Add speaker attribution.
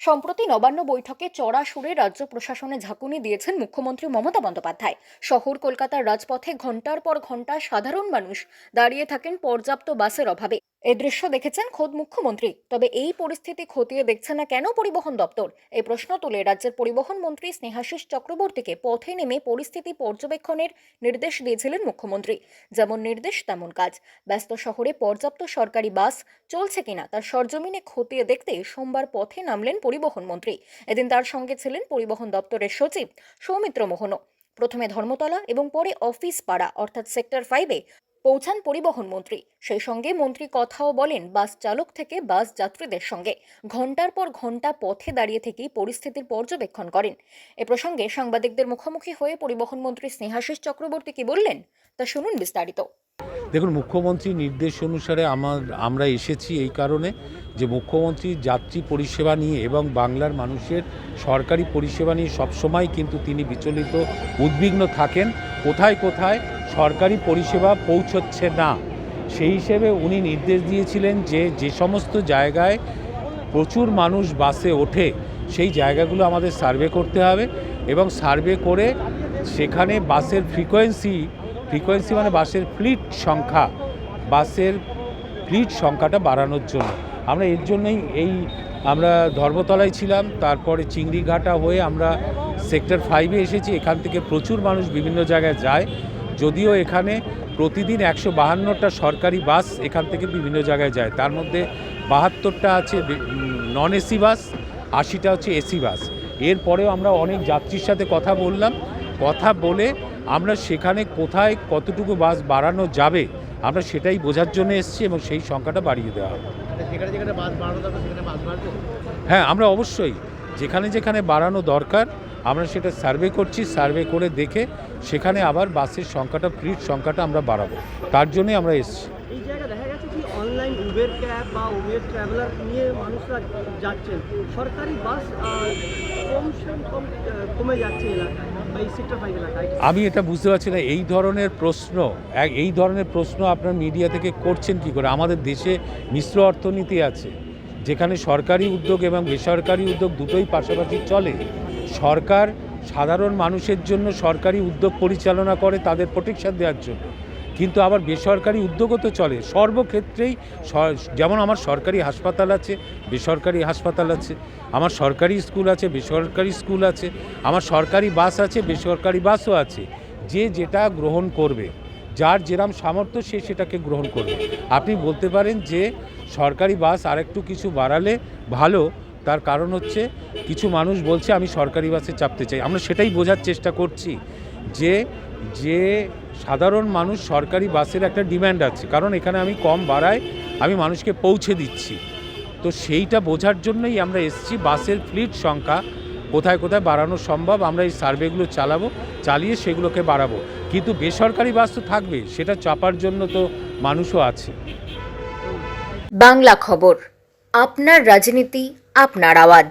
Speaker 1: সম্প্রতি নবান্ন বৈঠকে চড়া সুরে রাজ্য প্রশাসনে ঝাঁকুনি দিয়েছেন মুখ্যমন্ত্রী মমতা বন্দ্যোপাধ্যায়। শহর কলকাতার রাজপথে ঘণ্টার পর ঘণ্টা সাধারণ মানুষ দাঁড়িয়ে থাকেন পর্যাপ্ত বাসের অভাবে। এই দৃশ্য দেখেছেন খোদ মুখ্যমন্ত্রী। তবে এই পরিস্থিতি খতিয়ে দেখছে না কেন পরিবহন দপ্তর? এই প্রশ্ন তুলে রাজ্যের পরিবহন মন্ত্রী স্নেহাশিস চক্রবর্তীকে পথে নেমে পরিস্থিতি পর্যবেক্ষণের নির্দেশ দিয়েছিলেন মুখ্যমন্ত্রী। যেমন নির্দেশ, তেমন কাজ। ব্যস্ত শহরে পর্যাপ্ত সরকারি বাস চলছে কিনা তার সরজমিনে খতিয়ে দেখতে সোমবার পথে নামলেন পরিবহন মন্ত্রী। এদিন তার সঙ্গে ছিলেন পরিবহন দপ্তরের সচিব সৌমিত্র মোহনও। প্রথমে ধর্মতলা এবং পরে অফিস পাড়া, অর্থাৎ সেক্টর ফাইভে পৌঁছান পরিবহন মন্ত্রী। সেই সঙ্গে মন্ত্রী কথাও বলেন, বাস চালক থেকে বাস যাত্রীদের সঙ্গে। ঘণ্টার পর ঘণ্টা পথে দাঁড়িয়ে থেকেই পরিস্থিতির পর্যবেক্ষণ করেন। এ প্রসঙ্গে সাংবাদিকদের মুখোমুখি হয়ে পরিবহন মন্ত্রী স্নেহাশিস চক্রবর্তী কি বললেন, তা শুনুন বিস্তারিত।
Speaker 2: দেখুন মুখ্যমন্ত্রীর নির্দেশ অনুসারে আমার, আমরা এসেছি এই কারণে যে মুখ্যমন্ত্রী যাত্রী পরিষেবা নিয়ে এবং বাংলার মানুষের সরকারি পরিষেবা নিয়ে সবসময় কিন্তু তিনি বিচলিত, উদ্বিগ্ন থাকেন। কোথায় কোথায় সরকারি পরিষেবা পৌঁছচ্ছে না। সেই হিসেবে উনি নির্দেশ দিয়েছিলেন যে যে সমস্ত জায়গায় প্রচুর মানুষ বাসে ওঠে, সেই জায়গাগুলো আমাদের সার্ভে করতে হবে এবং সার্ভে করে সেখানে বাসের ফ্রিকোয়েন্সি ফ্রিকোয়েন্সি মানে বাসের ফ্লিট সংখ্যা, বাসের ফ্লিট সংখ্যাটা বাড়ানোর জন্য। আমরা এর জন্যই এই, আমরা ধর্মতলায় ছিলাম, তারপরে চিংড়িঘাটা হয়ে আমরা সেক্টর ফাইভে এসেছি, এখান থেকে প্রচুর মানুষ বিভিন্ন জায়গায় যায়। যদিও এখানে প্রতিদিন একশো বাহান্নটা সরকারি বাস এখান থেকে বিভিন্ন জায়গায় যায়। তার মধ্যে বাহাত্তরটা আছে নন এসি বাস আশিটা হচ্ছে এসি বাস। এরপরেও আমরা অনেক যাত্রীর সাথে কথা বললাম। কথা বলে আমরা সেখানে কোথায় কতটুকু বাস বাড়ানো যাবে আমরা সেটাই বোঝার জন্য এসেছি এবং সেই সংখ্যাটা বাড়িয়ে দেওয়া হবে।
Speaker 3: বাড়বে?
Speaker 2: হ্যাঁ আমরা অবশ্যই যেখানে যেখানে বাড়ানো দরকার আমরা সেটা সার্ভে করছি সার্ভে করে দেখে সেখানে আবার বাসের সংখ্যাটা ফ্লিট সংখ্যাটা আমরা বাড়াবো। তার জন্যই আমরা এসেছি।
Speaker 3: এই জায়গায় দেখা গেছে কি অনলাইন উবের ক্যাব বা উবের ট্রাভেলার নিয়ে মানুষরা যাচ্ছেন। সরকারি বাস কম কম কমে যাচ্ছে এলাকায় বা এই সেক্টর ফাইভ এলাকায়।
Speaker 2: আমি এটা বুঝতে পারছি না এই ধরনের প্রশ্ন এই ধরনের প্রশ্ন আপনার মিডিয়া থেকে করছেন কি করে? আমাদের দেশে মিশ্র অর্থনীতি আছে যেখানে সরকারি উদ্যোগ এবং বেসরকারি উদ্যোগ দুটোই পাশাপাশি চলে। সরকার সাধারণ মানুষের জন্য সরকারি উদ্যোগ পরিচালনা করে, তাদের প্রোটেকশন দেওয়ার জন্য। কিন্তু আবার বেসরকারি উদ্যোগও তো চলে। সর্বক্ষেত্রেই যেমন আমার সরকারি হাসপাতাল আছে, বেসরকারি হাসপাতাল আছে, আমার সরকারি স্কুল আছে, বেসরকারি স্কুল আছে, আমার সরকারি বাস আছে, বেসরকারি বাসও আছে। যে যেটা গ্রহণ করবে, যার যেরাম সামর্থ্য সে সেটাকে গ্রহণ করবে। আপনি বলতে পারেন যে সরকারি বাস আরেকটু কিছু বাড়ালে ভালো তার কারণ হচ্ছে কিছু মানুষ বলছে, আমি সরকারি বাসে চাপতে চাই। আমরা সেটাই বোঝার চেষ্টা করছি যে যে সাধারণ মানুষ সরকারি বাসের একটা ডিম্যান্ড আছে। কারণ এখানে আমি কম বাড়ায় আমি মানুষকে পৌঁছে দিচ্ছি। তো সেইটা বোঝার জন্যই আমরা এসেছি। বাসের ফ্লিট সংখ্যা কোথায় কোথায় বাড়ানো সম্ভব, আমরা এই সার্ভেগুলো চালাবো, চালিয়ে সেগুলোকে বাড়াবো। কিন্তু বেসরকারি বাস তো থাকবে, সেটা চাপার জন্য তো মানুষও আছে।
Speaker 1: বাংলা খবর, আপনার রাজনীতি আপনার আওয়াজ।